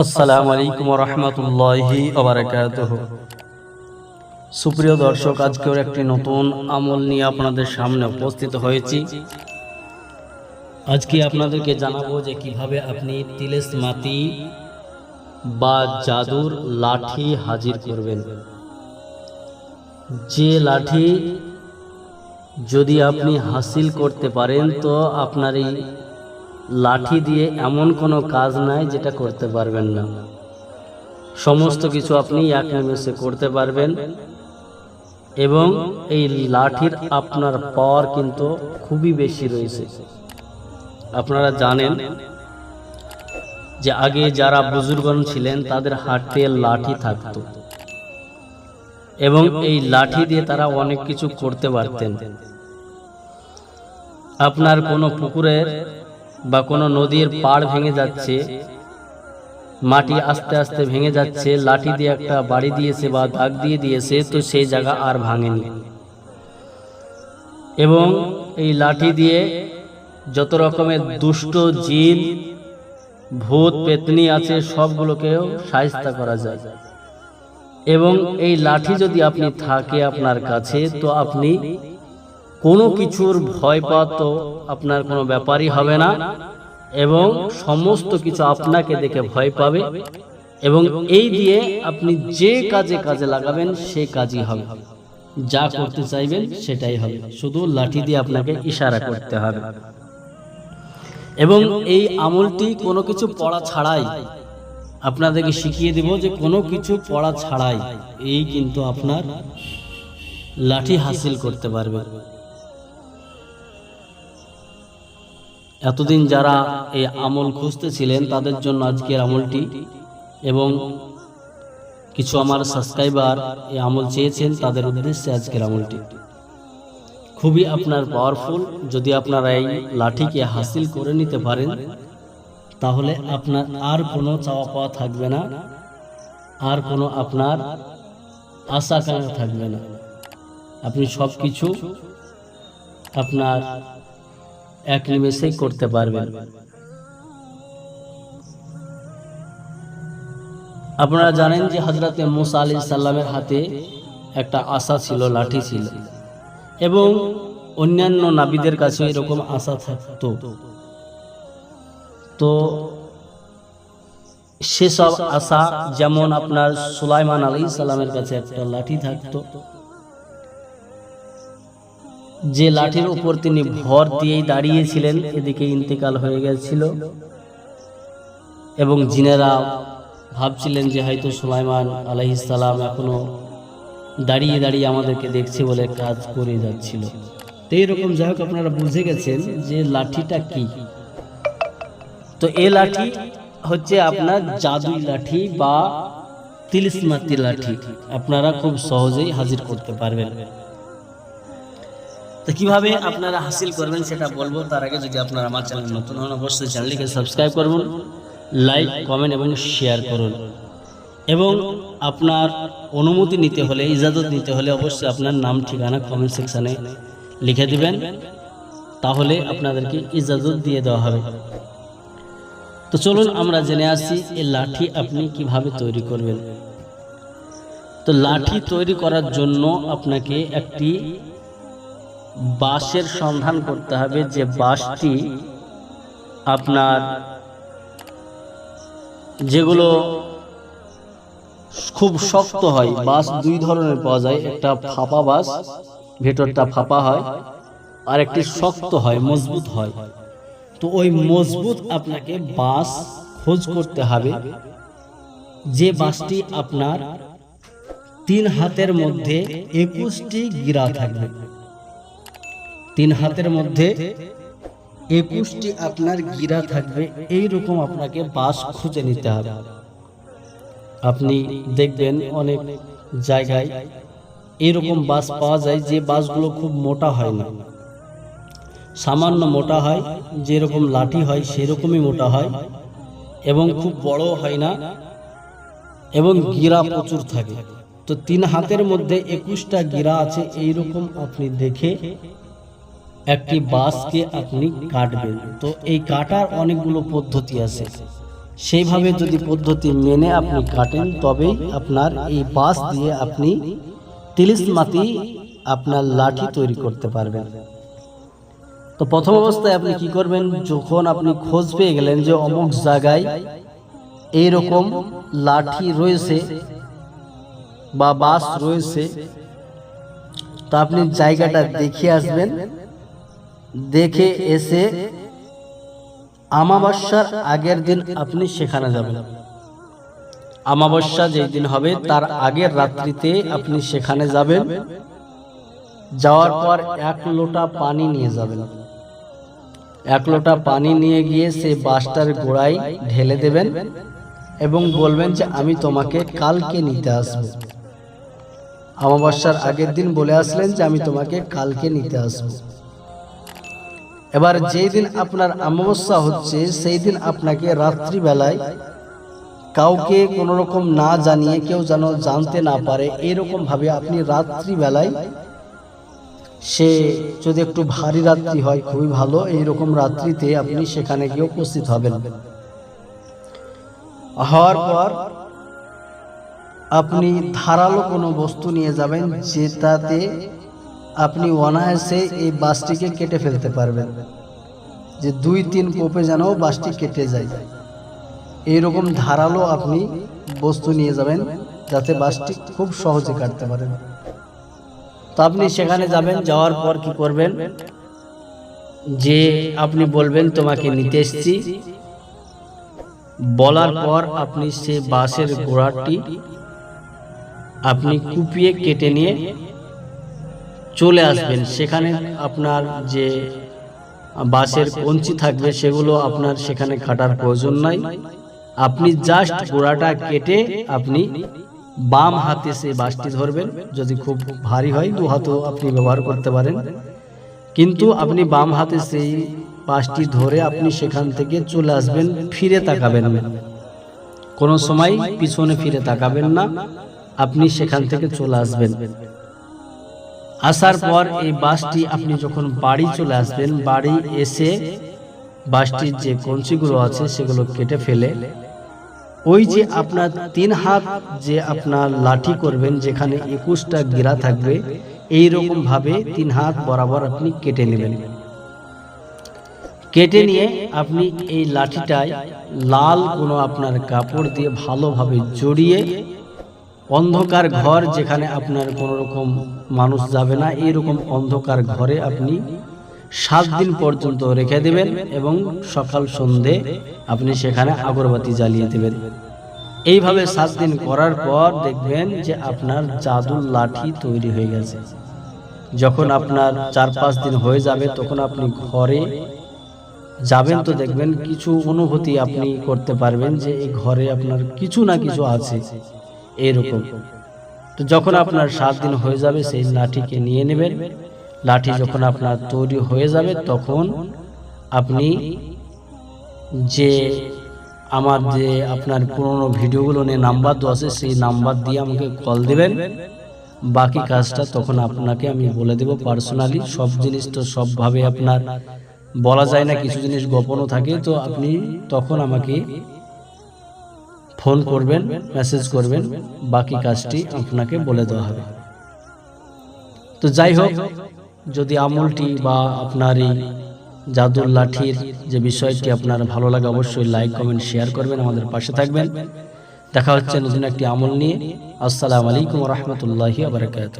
আসসালামু আলাইকুম রহমতুল্লাহি সুপ্রিয় দর্শক, আজকেও একটি নতুন আমল নিয়ে আপনাদের সামনে উপস্থিত হয়েছি। আজকে আপনাদেরকে জানাব যে কীভাবে আপনি তিলেস মাটি বা জাদুর লাঠি হাজির করবেন। যে লাঠি যদি আপনি হাসিল করতে পারেন, তো আপনার এই লাঠি দিয়ে এমন কোনো কাজ নাই যেটা করতে পারবেন না। সমস্ত কিছু আপনি এক নিমেষে করতে পারবেন এবং এই লাঠির আপনার পাওয়ার কিন্তু খুবই বেশি রয়েছে। আপনারা জানেন যে আগে যারা বুজুর্গণ ছিলেন, তাদের হাতে লাঠি থাকতো এবং এই লাঠি দিয়ে তারা অনেক কিছু করতে পারতেন। আপনার কোনো পুকুরের বা কোনো নদীর পাড় ভেঙে যাচ্ছে, মাটি আস্তে আস্তে ভেঙে যাচ্ছে, লাঠি দিয়ে একটা বাড়ি দিয়েছে বা দাগ দিয়ে দিয়েছে, তো সেই জায়গা আর ভাঙেনি। এবং এই লাঠি দিয়ে যত রকমের দুষ্ট জিন, ভূত, পেতনি আছে, সবগুলোকেও সাহিস্তা করা যায়। এবং এই লাঠি যদি আপনি থাকে আপনার কাছে, তো আপনি কোনো কিছুর ভয় পাওয়া তো আপনার কোনো ব্যাপারই হবে না এবং সমস্ত কিছু আপনাকে দেখে ভয় পাবে এবং এই দিয়ে আপনি যে কাজে কাজে লাগাবেন সে কাজই হবে। যা করতে চাইবেন সেটাই হবে। শুধু লাঠি দিয়ে আপনাকে ইশারা করতে হবে। এবং এই আমলটি কোনো কিছু পড়া ছাড়াই আপনাদেরকে শিখিয়ে দেব যে কোনো কিছু পড়া ছাড়াই এই কিন্তু আপনার লাঠি হাসিল করতে পারবে। এতদিন যারা এই আমল খুঁজতেছিলেন, তাদের জন্য আজকের আমলটি। এবং কিছু আমার সাবস্ক্রাইবার এই আমল চেয়েছেন, তাদের উদ্দেশ্যে আজকের আমলটি। খুবই আপনার পাওয়ারফুল যদি আপনারা এই লাঠিকে হাসিল করে নিতে পারেন, তাহলে আপনার আর কোনো চাওয়া পাওয়া থাকবে না, আর কোনো আপনার আশা আকাঙ্ক্ষা থাকবে না। আপনি সব কিছু আপনার এক নিমেষেই করতে পারবেন। আপনারা জানেন যে হজরতে মুসা আলি সাল্লামের হাতে একটা আশা ছিল, লাঠি ছিল। এবং অন্যান্য নাবিদের কাছে এরকম আশা থাকতো। তো সেসব আশা, যেমন আপনার সুলাইমান আলী সাল্লামের কাছে একটা লাঠি থাকতো যে লাঠির উপর তিনি ভর দিয়েই দাঁড়িয়েছিলেন, এদিকে ইন্তেকাল হয়ে গেছিল। এবং জিনেরা ভাবছিলেন যে হয়তো সুলাইমান আলাইসালাম এখনও দাঁড়িয়ে দাঁড়িয়ে আমাদেরকে দেখছে বলে কাজ করে যাচ্ছিল। তো এইরকম যাই হোক, আপনারা বুঝে গেছেন যে লাঠিটা কি। তো এ লাঠি হচ্ছে আপনার জাদুই লাঠি বা তিলিসমাতি লাঠি। আপনারা খুব সহজেই হাজির করতে পারবেন। তো কীভাবে আপনারা হাসিল করবেন সেটা বলব। তার আগে যদি আপনারা আমার চ্যানেল নতুন হন, অবশ্যই চ্যানেলটিকে সাবস্ক্রাইব করুন লাইক কমেন্ট এবং শেয়ার করুন। এবং আপনার অনুমতি নিতে হলে, ইজাজত নিতে হলে অবশ্যই আপনার নাম, ঠিকানা কমেন্ট সেকশানে লিখে দিবেন। তাহলে আপনাদেরকে ইজাজত দিয়ে দেওয়া হবে। তো চলুন আমরা জেনে আসি এই লাঠি আপনি কীভাবে তৈরি করবেন। তো লাঠি তৈরি করার জন্য আপনাকে একটি বাঁশের সন্ধান করতে হবে যে বাঁশটি আপনার যেগুলো খুব শক্ত হয় বাস দুই ধরনের পাওয়া যায়, একটা ফাঁপা বাঁশ, ভেতরটা ফাঁপা হয়, আর একটি শক্ত হয়, মজবুত হয়। তো ওই মজবুত আপনাকে বাস খোঁজ করতে হবে যে বাসটি আপনার তিন হাতের মধ্যে একুশটি গিরা থাকবে। তিন হাতের মধ্যে একুশটি আপনার গিরা থাকবে এই রকম আপনাকে বাস খুঁজে নিতে হবে। আপনি দেখবেন অনেক জায়গায় এরকম বাস পাওয়া যায় যে বাসগুলো খুব মোটা হয় না। সামান্য মোটা হয়, যেরকম লাঠি হয় সেরকমই মোটা হয় এবং খুব বড় হয় না এবং গিরা প্রচুর থাকে। তো তিন হাতের মধ্যে একুশটা গিরা আছে, এইরকম আপনি দেখে একটি বাসকে আপনি কাটবেন। তো এই কাটার অনেকগুলো পদ্ধতি আছে। সেইভাবে যদি পদ্ধতি মেনে আপনি কাটেন, তবেই আপনার এই বাঁশ দিয়ে আপনি তিলিস মাটি আপনার লাঠি তৈরি করতে পারবেন। তো প্রথম অবস্থায় আপনি কি করবেন, যখন আপনি খোঁজ পেয়ে গেলেন যে অমুক জায়গায় এইরকম লাঠি রয়েছে বা বাস রয়েছে, তো আপনি জায়গাটা দেখে আসবেন। দেখে এসে আমাবস্যার আগের দিন আপনি সেখানে যাবেন। আমাবস্যা যেই দিন হবে, তার আগের রাত্রিতে আপনি সেখানে যাবেন। যাওয়ার পর এক লোটা পানি নিয়ে যাবেন। এক লোটা পানি নিয়ে গিয়ে সেই বাসটার গোড়ায় ঢেলে দেবেন এবং বলবেন যে, আমি তোমাকে কালকে নিতে আসব। অমাবস্যার আগের দিন বলে আসলেন যে, আমি তোমাকে কালকে নিতে আসব। এবার যেই দিন আপনার অমাবস্যা হচ্ছে সেই দিন আপনাকে রাত্রিবেলায় কাউকে কোনো রকম না জানিয়ে কেউ যেন জানতে না পারে এরকম ভাবে আপনি রাত্রিবেলায় সে যদি একটু ভারী রাত্রি হয়, খুবই ভালো, এইরকম রাত্রিতে আপনি সেখানে গিয়ে উপস্থিত হবেন। হওয়ার পর আপনি ধারালো কোনো বস্তু নিয়ে যাবেন, যেটাতে আপনি অনায়াসে এই বাসটিকে কেটে ফেলতে পারবেন, যে দুই তিন কোপে যেন বাসটি কেটে যায়। এইরকম ধারালো আপনি বস্তু নিয়ে যাবেন, যাতে বাসটি খুব সহজে কাটতে পারেন তো আপনি সেখানে যাবেন, যাওয়ার পর কি করবেন? যে আপনি বলবেন, তোমাকে নিতে এসছি। বলার পর আপনি সে বাসের গোড়াটি আপনি কুপিয়ে কেটে নিয়ে চলে আসবেন। সেখানে আপনার যে বাঁশের কঞ্চি থাকবে, সেগুলো আপনার সেখানে কাটার প্রয়োজন নাই। আপনি জাস্ট গোড়াটা কেটে আপনি বাম হাতে সেই বাসটি ধরবেন, যদি খুব ভারী হয় দু হাতও আপনি ব্যবহার করতে পারেন। কিন্তু আপনি বাম হাতে সেই বাসটি ধরে আপনি সেখান থেকে চলে আসবেন, ফিরে তাকাবেন। কোনো সময় পিছনে ফিরে তাকাবেন না, আপনি সেখান থেকে চলে আসবেন। আসার পর এই বাসটি আপনি যখন বাড়ি চলে আসবেন, বাড়ি এসে বাসটির যে কঞ্চিগুলো আছে সেগুলো কেটে ফেলে। ওই যে আপনার তিন হাত যে আপনার লাঠি করবেন, যেখানে একুশটা গিরা থাকবে এই রকম ভাবে তিন হাত বরাবর আপনি কেটে নেবেন। কেটে নিয়ে আপনি এই লাঠিটায় লাল কোনো আপনার কাপড় দিয়ে ভালোভাবে জড়িয়ে অন্ধকার ঘর যেখানে আপনার কোনো রকম মানুষ যাবে না, এইরকম অন্ধকার ঘরে আপনি সাত দিন পর্যন্ত রেখে দেবেন এবং সকাল সন্ধে আপনি সেখানে আগরবাতি জ্বালিয়ে দেবেন। এইভাবে সাত দিন করার পর দেখবেন যে আপনার জাদুর লাঠি তৈরি হয়ে গেছে। যখন আপনার চার পাঁচ দিন হয়ে যাবে, তখন আপনি ঘরে যাবেন তো দেখবেন কিছু অনুভূতি আপনি করতে পারবেন যে এই ঘরে আপনার কিছু না কিছু আছে। এইরকম তো যখন আপনার সাত দিন হয়ে যাবে, সেই লাঠিকে নিয়ে নেবেন। লাঠি যখন আপনার তৈরি হয়ে যাবে, তখন আপনি যে আমার যে আপনার পুরনো ভিডিওগুলো নিয়ে নাম্বার দেওয়া আছে, সেই নাম্বার দিয়ে আমাকে কল দেবেন। বাকি কাজটা তখন আপনাকে আমি বলে দেব পার্সোনালি। সব জিনিস তো সবভাবে আপনার বলা যায় না, কিছু জিনিস গোপনও থাকে। তো আপনি তখন আমাকে ফোন করবেন, মেসেজ করবেন, বাকি কাজটি আপনাকে বলে দেওয়া হবে। তো যাই হোক, যদি আমলটি বা আপনার এই জাদুর লাঠির যে বিষয়টি আপনার ভালো লাগে, অবশ্যই লাইক, কমেন্ট, শেয়ার করবেন, আমাদের পাশে থাকবেন। দেখা হচ্ছে নতুন একটি আমল নিয়ে। আসসালামু আলাইকুম রহমতুল্লাহি আবরকাত